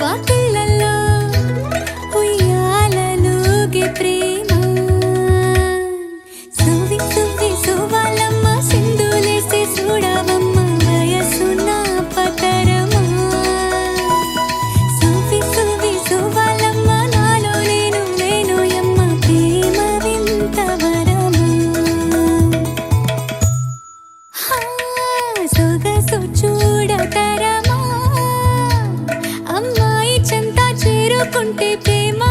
Bacana. Prema